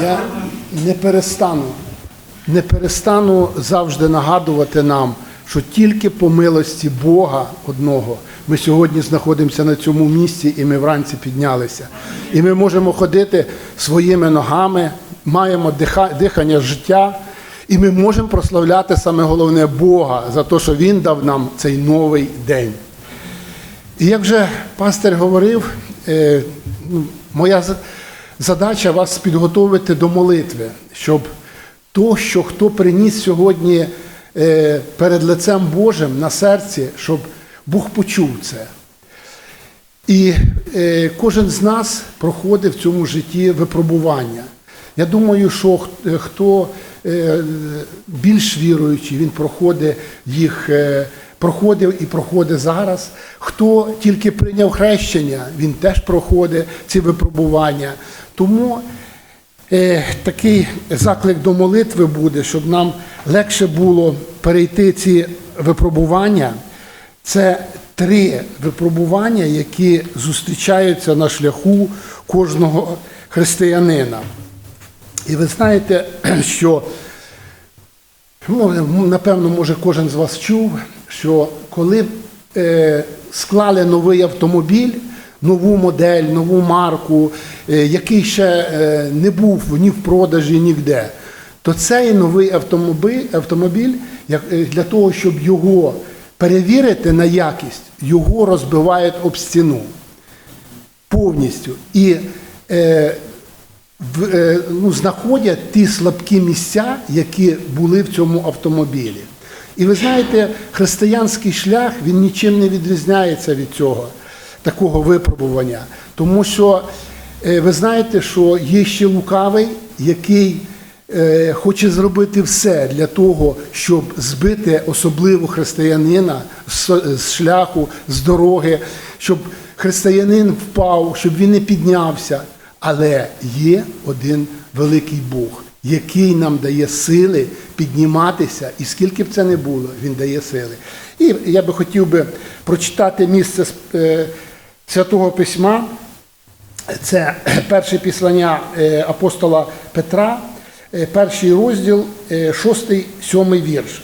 Я не перестану, не перестану завжди нагадувати нам, що тільки по милості Бога одного ми сьогодні знаходимося на цьому місці і ми вранці піднялися. І ми можемо ходити своїми ногами, маємо диха- дихання життя, і ми можемо прославляти саме головне Бога за те, що Він дав нам цей новий день. І як вже пастор говорив, е, ну, моя задача вас підготовити до молитви, щоб то, що хто приніс сьогодні е, перед лицем Божим на серці, щоб Бог почув це. І е, кожен з нас проходить в цьому житті випробування. Я думаю, що хто е, більш віруючий, він проходить їх, проходив і проходить зараз. Хто тільки прийняв хрещення, він теж проходить ці випробування. Тому е, такий заклик до молитви буде, щоб нам легше було перейти ці випробування. Це три випробування, які зустрічаються на шляху кожного християнина. І ви знаєте, що ну, напевно, може, кожен з вас чув, що коли е, склали новий автомобіль, нову модель, нову марку, е, який ще е, не був ні в продажі, ніде, то цей новий автомобіль, автомобіль як, е, для того, щоб його перевірити на якість, його розбивають об стіну повністю. І е, в, е, ну, знаходять ті слабкі місця, які були в цьому автомобілі. І ви знаєте, християнський шлях він нічим не відрізняється від цього, такого випробування. Тому що е, ви знаєте, що є ще лукавий, який е, хоче зробити все для того, щоб збити особливо християнина з, з шляху, з дороги, щоб християнин впав, щоб він не піднявся. Але є один великий Бог, який нам дає сили підніматися, і скільки б це не було, він дає сили. І я би хотів би прочитати місце е, Святого Письма. Це перше післання е, апостола Петра, е, перший розділ, е, шостий, сьомий вірш.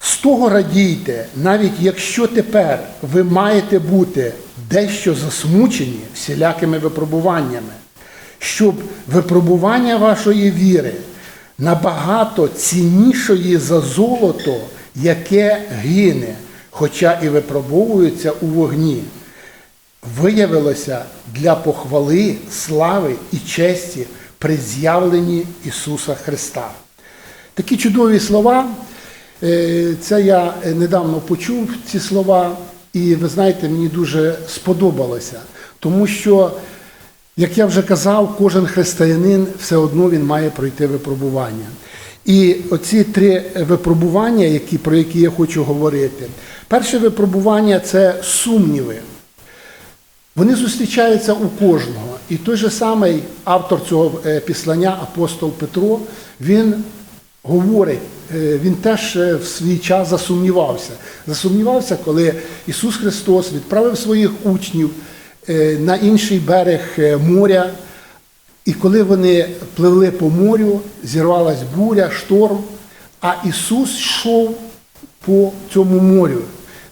З того радійте, навіть якщо тепер ви маєте бути дещо засмучені всілякими випробуваннями, щоб випробування вашої віри набагато ціннішої за золото, яке гине, хоча і випробовується у вогні, виявилося для похвали, слави і честі при з'явленні Ісуса Христа. Такі чудові слова. Е, Це я недавно почув ці слова, і ви знаєте, мені дуже сподобалося, тому що, як я вже казав, кожен християнин все одно він має пройти випробування. І оці три випробування, які, про які я хочу говорити. Перше випробування це сумніви. Вони зустрічаються у кожного. І той же самий автор цього е, післання, апостол Петро, він говорить, е, він теж е, в свій час засумнівався. Засумнівався, коли Ісус Христос відправив своїх учнів на інший берег е, моря. І коли вони пливли по морю, зірвалась буря, шторм, а Ісус йшов по цьому морю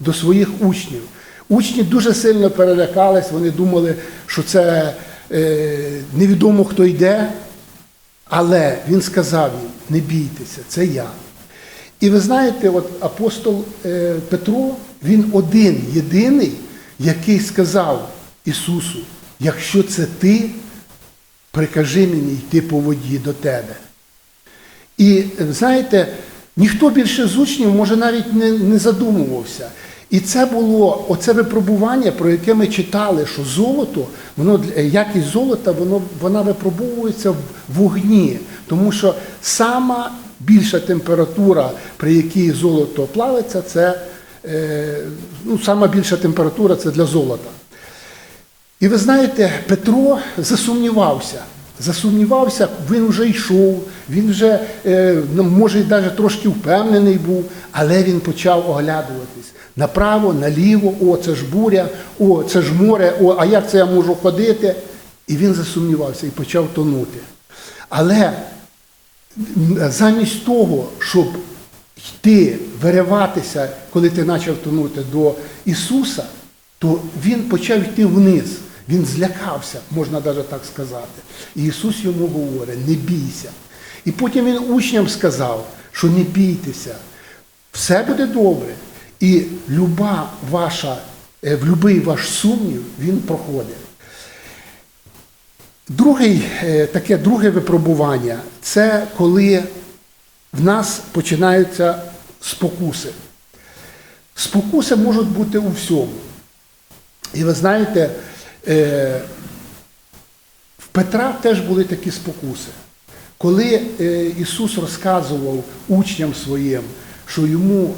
до своїх учнів. Учні дуже сильно перелякались, вони думали, що це е, невідомо хто йде, але Він сказав їм: не бійтеся, це я. І ви знаєте, от апостол е, Петро, він один, єдиний, який сказав Ісусу, якщо це ти, прикажи мені йти по воді до тебе. І знаєте, ніхто більше з учнів, може, навіть не, не задумувався. І це було оце випробування, про яке ми читали, що золото, воно якість золота, воно вона випробовується в вогні, тому що сама більша температура, при якій золото плавиться, це е, ну, сама більша температура це для золота. І ви знаєте, Петро засумнівався. Засумнівався, він вже йшов, він вже, е, ну, може, навіть трошки впевнений був, але він почав оглядуватись направо, наліво, о, це ж буря, о, це ж море, о, а як це я можу ходити? І він засумнівався і почав тонути. Але замість того, щоб йти, вириватися, коли ти почав тонути до Ісуса, то він почав йти вниз. Він злякався, можна навіть так сказати. І Ісус йому говорить: не бійся. І потім він учням сказав, що не бійтеся, все буде добре. І люба ваша, е, будь-який ваш сумнів він проходить. Другий, е, таке друге випробування це коли в нас починаються спокуси. Спокуси можуть бути у всьому. І ви знаєте, в Петра теж були такі спокуси. Коли е, Ісус розказував учням своїм, що йому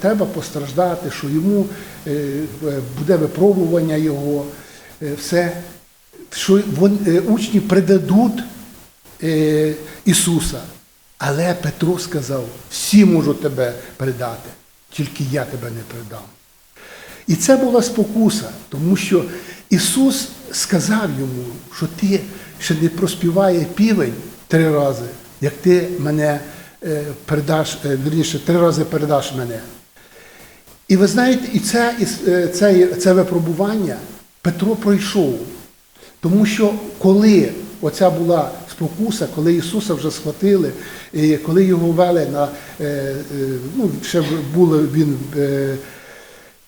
треба постраждати, що йому е, е, буде випробування Його, е, все, що е, учні предадуть е, Ісуса. Але Петро сказав: всі можуть тебе предати, тільки я тебе не предам. І це була спокуса, тому що Ісус сказав йому, що ти ще не проспіває півень три рази, як ти мене е, передаш, е, вірніше, три рази передаш мене. І ви знаєте, і це, і е, це, це випробування Петро пройшов. Тому що коли оця була спокуса, коли Ісуса вже схватили, і коли його вели на ну, ще було він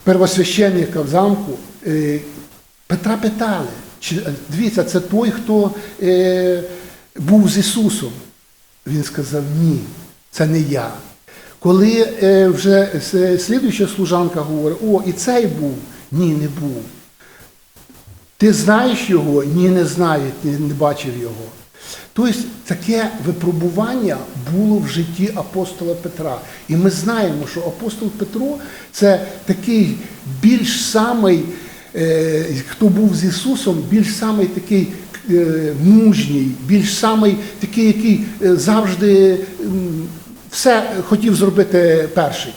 первосвященника в замку, Петра питали, е, дивіться, це той, хто е, був з Ісусом. Він сказав, ні, це не я. Коли е, вже слідуюча служанка говорить, о, і цей був, ні, не був. Ти знаєш його? Ні, не знаю, не, бачив його. Тобто таке випробування було в житті апостола Петра. І ми знаємо, що апостол Петро це такий більш самий, е, хто був з Ісусом, більш самий такий е, мужній, більш самий такий, який е, завжди все хотів зробити перший.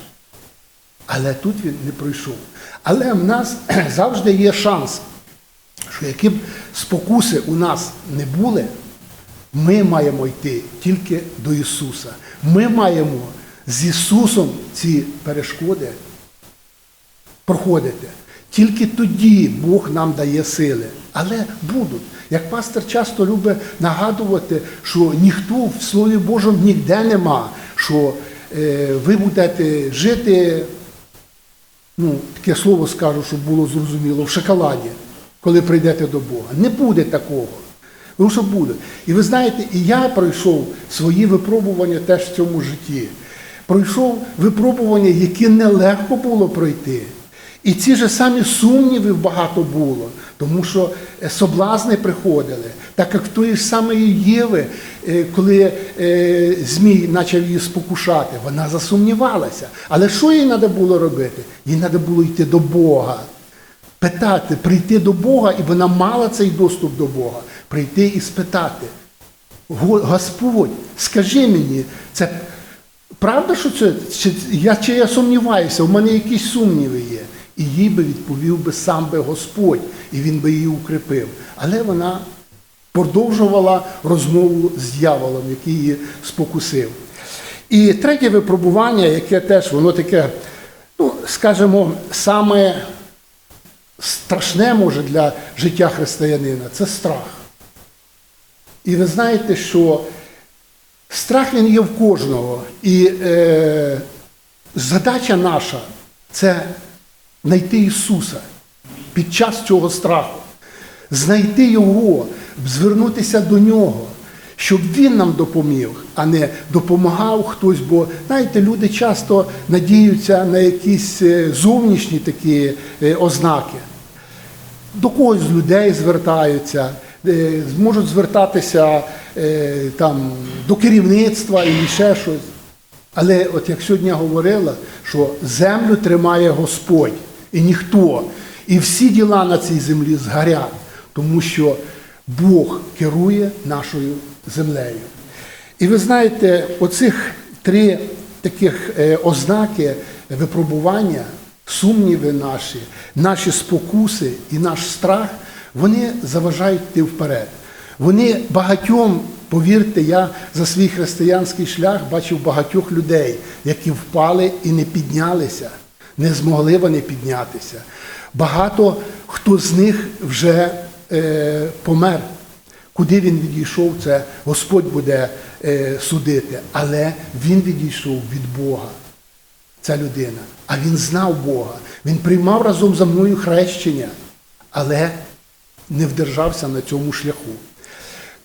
Але тут він не пройшов. Але в нас завжди є шанс, що які б спокуси у нас не були, ми маємо йти тільки до Ісуса. Ми маємо з Ісусом ці перешкоди проходити. Тільки тоді Бог нам дає сили. Але будуть. Як пастор часто любить нагадувати, що ніхто в Слові Божому ніде нема, що е, ви будете жити ну, таке слово скажу, щоб було зрозуміло, в шоколаді, коли прийдете до Бога. Не буде такого. Тому що буде. І ви знаєте, і я пройшов свої випробування теж в цьому житті. Пройшов випробування, які нелегко було пройти. І ці ж самі сумнівів багато було, тому що е, соблазни приходили, так як в тої ж самої Єви, е, коли е, Змій почав її спокушати, вона засумнівалася. Але що їй треба було робити? Їй треба було йти до Бога питати, прийти до Бога, і вона мала цей доступ до Бога, прийти і спитати. Господь, скажи мені, це правда, що це? Чи я, чи я сумніваюся, в мене якісь сумніви є. І їй би відповів би сам би Господь, і він би її укріпив. Але вона продовжувала розмову з дьяволом, який її спокусив. І третє випробування, яке теж воно таке, ну, скажімо, саме страшне може для життя християнина це страх. І ви знаєте, що страх він є в кожного. І е, задача наша це знайти Ісуса під час цього страху, знайти Його, звернутися до Нього, щоб Він нам допоміг, а не допомагав хтось. Бо знаєте, люди часто надіються на якісь е, зовнішні такі е, ознаки до когось з людей звертаються, е, можуть звертатися там, до керівництва і ще щось. Але от як сьогодні говорила, що землю тримає Господь і ніхто. І всі діла на цій землі згорять, тому що Бог керує нашою землею. І ви знаєте, оцих три таких е, ознаки випробування, сумніви наші, наші спокуси і наш страх, вони заважають йти вперед. Вони багатьом Повірте, я за свій християнський шлях бачив багатьох людей, які впали і не піднялися, не змогли вони піднятися. Багато хто з них вже е, помер. Куди він відійшов, це Господь буде е, судити. Але він відійшов від Бога ця людина. А він знав Бога. Він приймав разом за мною хрещення, але не вдержався на цьому шляху.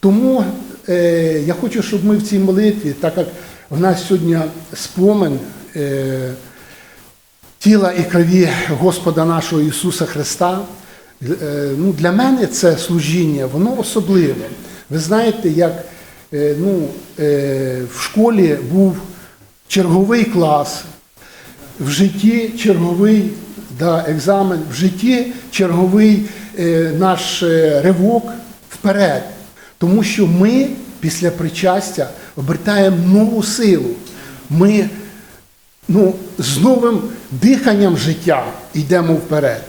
Тому е, я хочу, щоб ми в цій молитві, так як в нас сьогодні спомин е, тіла і крові Господа нашого Ісуса Христа, е, ну, для мене це служіння, воно особливе. Ви знаєте, як е, ну, е, в школі був черговий клас, в житті черговий да, екзамен, в житті черговий наш ривок вперед. Тому що ми після причастя обертаємо нову силу. Ми ну, з новим диханням життя йдемо вперед.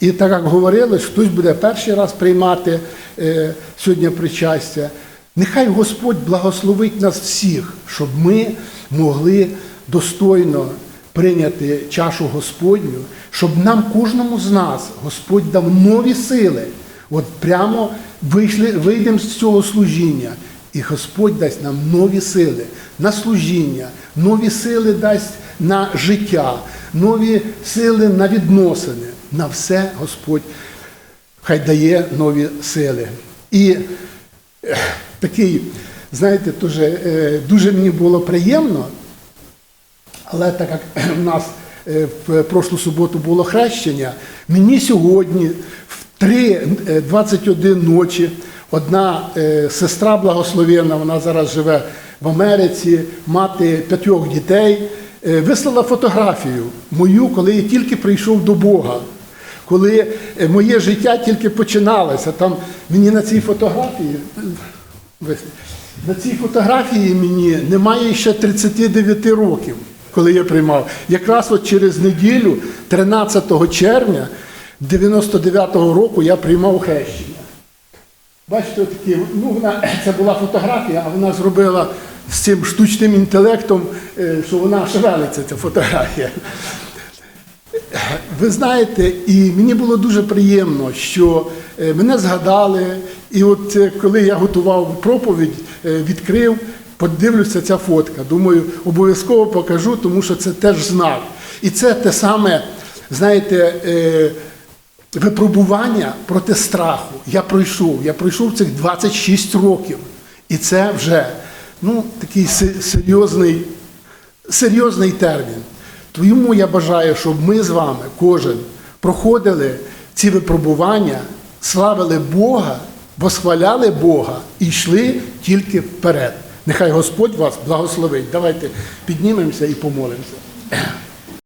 І так як говорили, хтось буде перший раз приймати е, сьогодні причастя. Нехай Господь благословить нас всіх, щоб ми могли достойно прийняти чашу Господню, щоб нам кожному з нас Господь дав нові сили. От прямо вийшли, вийдемо з цього служіння, і Господь дасть нам нові сили на служіння, нові сили дасть на життя, нові сили на відносини. На все Господь хай дає нові сили. І е, такий, знаєте, дуже, е, дуже мені було приємно, але так як в нас е, в прошлу суботу було хрещення, мені сьогодні в 3.21 ночі одна е, сестра благословенна, вона зараз живе в Америці, мати п'ятьох дітей, е, вислала фотографію мою, коли я тільки прийшов до Бога. Коли е, моє життя тільки починалося, там мені на цій фотографії, на цій фотографії мені немає ще 39 років, коли я приймав. Якраз от через неділю, 13 червня 99-го року, я приймав хрещення. Бачите, такі, ну, вона, це була фотографія, а вона зробила з цим штучним інтелектом, е, що вона шевелиться, ця фотографія. Ви знаєте, і мені було дуже приємно, що е, мене згадали, і от е, коли я готував проповідь, відкрив, подивлюся ця фотка. Думаю, обов'язково покажу, тому що це теж знак. І це те саме, знаєте, випробування проти страху. Я пройшов. Я пройшов цих 26 років. І це вже ну, такий серйозний серйозний термін. Тому я бажаю, щоб ми з вами, кожен, проходили ці випробування, славили Бога, восхваляли Бога і йшли тільки вперед. Нехай Господь вас благословить. Давайте піднімемося і помолимося.